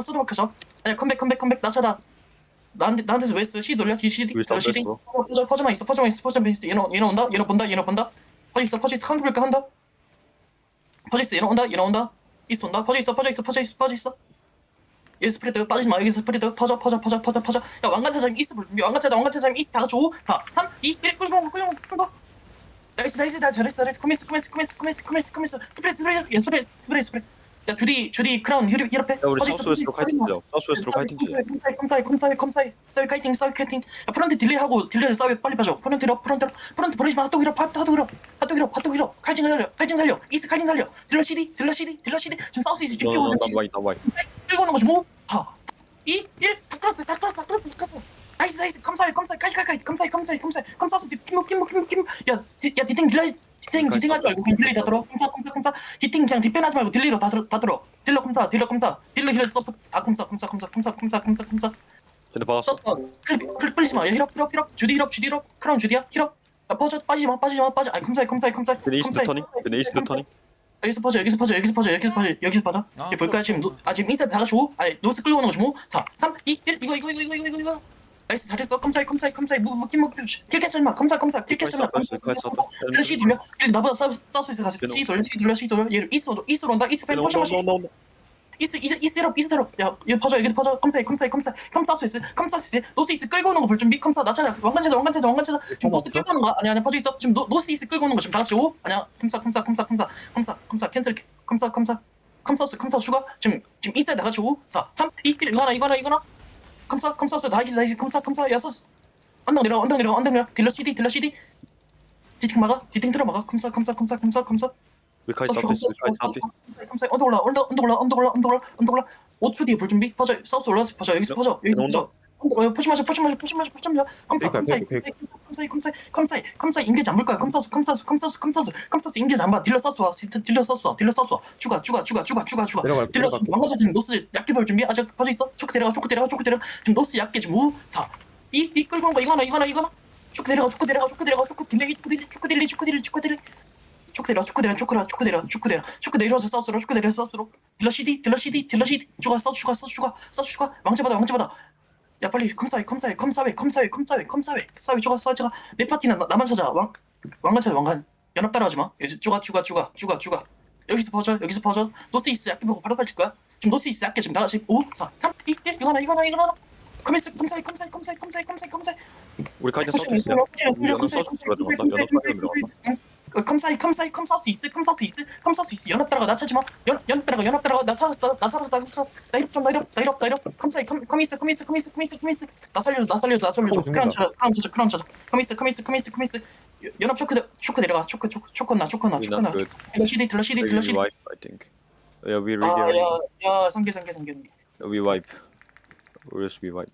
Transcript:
한번 쏟아 박혀서 야 컴백 컴백 컴백. 나차다. 나한테 나한테서 웨스 C 돌려? D CD 우리 돌려 CD 사우스웨스트로. 퍼져 퍼져만 있어 퍼져만 있어 퍼져만 있어. 얘는 얘는 온다? 얘는 본다? 얘는 본다? 퍼져 있어 퍼져 있어. 카운트 블랙 한다? 퍼져 있어 얘는 온다? 얘는 온다? 이스트 온다? 퍼져 있어 퍼져 있어 퍼져 있어 퍼져 있어. 여기 스프레드 빠지지 마. 여기 스프레드. 퍼져 퍼져 퍼져 퍼져 퍼져. 야 왕관 차장 이스트 불 준비 왕관 차장 왕관 차장 이스트 다 같이 5 4 3 2 1 끌고 끌고 끌고 나이스 나이스. 나 잘했어 잘했어. 커미스 커미스 커미스 커미스 커미스 커미스 스프레드 스프레드. 야 스프레드 스프레드 스프레드 야 주디 주디 크라운 히로 히로 앞에 야 우리 사우스웨스트로 카이팅 치자. 사우스웨스트로 카이팅 치자. 컴사이 컴사이 컴사이 컴사이 사이 카이팅 사이 카이팅. 야 프런트 딜레이하고 딜레이 사이 빨리 빠져. 프런트 로 프런트 로. 프런트 버리지 마. 핫도그 힐업 핫도그 힐업 핫도그 힐업 핫도그 힐업 칼징 살려. 칼징 살려. 이스 칼징 살려. 딜러 CD 딜러 CD 딜러 CD 지금 사우스 이스 와이 나 와이. 끌고 오는 거지 뭐 4 2 1 다 끌었다 다 끌었다 다 끌었다 다 끌었어. 나이스 나이스. 컴사이 컴사이 카이 카이 카이 컴사이 컴사이 컴사이 컴사이 김목 김목 야야 디팅 딜러 디팅 디팅 하지 말고 그냥 딜레이 다 들어 컴사 컴사 컴사 디팅 그냥 디펜 하지 말고 딜레이로 다 들어 다 들어. 딜러 컴사 딜러 컴사. 딜러 힐러 서포 다 컴사 컴사 컴사 컴사 컴사 컴사 컴사. 쟤네 박았어 썼어. 클립 클립 끌리지 마. 힐업 힐업 힐업. 주디 힐업 주디 힐업. 크라운 주디야. 힐업. 야 빠져 빠지지 마 빠지지 마 빠져. 아니 컴사이 컴사이 컴사이 쟤네 이스트 터닝 쟤네 이스트 터닝 여기서 퍼져 여기서 퍼져 여기서 퍼져 여기서 퍼져. 여기서 퍼져 아, 이게 볼까요? 지금 노, 아 지금 인터 다 같이 오 아니 노트 끌고 오는 거지 뭐. 4, 3, 2, 1 이거 이거 이거 이거 이거 이거 이거 나이스 잘했어. 컴사이 컴사이 컴사이. 무무김무 킬캐치 마. 컴사이 컴사이. 킬캐치 마. 딜러 C 돌려. 딜 나보다 싸 싸수 있어 가서 C 돌려 C 돌려 C 돌려. 얘를 이스로 이스로 온다. 이스 펜 포션 마시 이스 이스 이스 힐업 이스 힐업 야 이거 퍼져 여기 퍼져 컴사이 컴사이 컴사이. 컴사스 있어. 컴사스 있어. 노스 이스 끌고 오는 거 볼 준비. 컴사 나 찾아. 왕관차다 왕관차다 왕관차다 지금 노스 끌고 오는 거. 아니 아니 퍼져 있어. 지금 노, 노스 이스 끌고 오는 거 지금 다 같이 오. 아니야. 컴사 컴사 컴사 컴사. 컴사 컴사. 캔슬 컴사 컴사. 컴사스 컴사스 추가. 지금 지금 인사이드 다 같이 오. 4 3 2 1 이거 하나 이거 하나 이거 하나 컴사 컴사스 나이스 나이스 컴사 컴사 야서스 언덕 내려 언덕 내려 언덕 내려 딜러 CD 딜러 CD 디팅 막아 디팅 들어 막아 위 카이 서스 사우스 컴사 위 카이 사우스 컴사 언덕 올라 언덕 올라 언덕 올라 언덕 올라 언덕 올라 5초 뒤에 볼 준비 퍼져 사우스 올라서 퍼져 여기서 퍼져 여기 온다. 퍼져 포시 마셔 포시 마셔 포시 마셔 포시 마셔. 컴사 페이크, 컴사이 컴사이 컴사이 컴사이 인게지 안볼 거야. 컴사스 컴사스 컴사스 컴사스 컴사스 인게지 안 봐 딜러 와 딜러 와 딜러 와 추가 추가 추가 추가 추가 추가. 딜러 왕가자 지금 노스 약게 볼 준비. 아직 퍼져 있어? 초크 데려가 초크 데려가 초크 데려가. 지금 노스 약게 지금 5 4 2 2 끌고 온 거 이거 하나 이거 하나 이거 하나. 초크 데려가 초크 데려가 초크 데려가 초크 딜레이 초크 딜레이 초크 딜레이 초크 딜레이 초크 딜레이 초크 데려 초크 데려 초크 데려 초크 데려 초크 데려 초크 내려서 사우스로 초크 내려 사우스로 딜러. CD 딜러 CD 딜러 CD 추가 사우스 추가 사우스 추가 사우스 추가 망치 받아 망치 받아 야 빨리 컴사회 컴사회 컴사회 컴사회 컴사회 컴사회 사회 추가 사회 추가 내 파티는 나, 나만 찾아 왕 왕관 찾아 왕관 연합 따라하지 마 여기서 추가 추가 추가 추가 추가 여기서 퍼져 여기서 퍼져 노트 이스 약게 보고 바로 빠질 거야 지금 노트 이스 약게 지금 다 같이 5 4 3 2 1 이거 하나 이거 하나 이거 하나 컴사회 컴사회 컴사회 컴사회 컴사회 컴사회 컴사회 우리 있어 우리는 사우스 들 들어간다 그 컴사이 컴사이 컴사우스 있어 컴사우스 있어 컴사우스 있어 연합 따라가 나 찾지 마. 연, 연합 따라가 연합 따라가. 나 살았어 나 살았어 나 살았어. 나 이럽 좀나 이럽 나 이럽 나 이럽 컴사이 컴 컴이스 컴이스 컴이스 컴이스 컴이스. 나 살려줘 나 살려줘 나 살려줘. 어, 죽는다. 크라운 찾아 크라운 찾아 크라운 찾아 컴이스 컴이스 컴이스 컴이스. 여- 연합 초크 내- 초크 내려가. 초크 초크 초크 나 초크 나 We 초크 나. not good. 딜러 CD 딜러 CD 딜러 We CD wipe I think. Yeah we really 아야야 상계 상계 상계 We wipe. Where's we wipe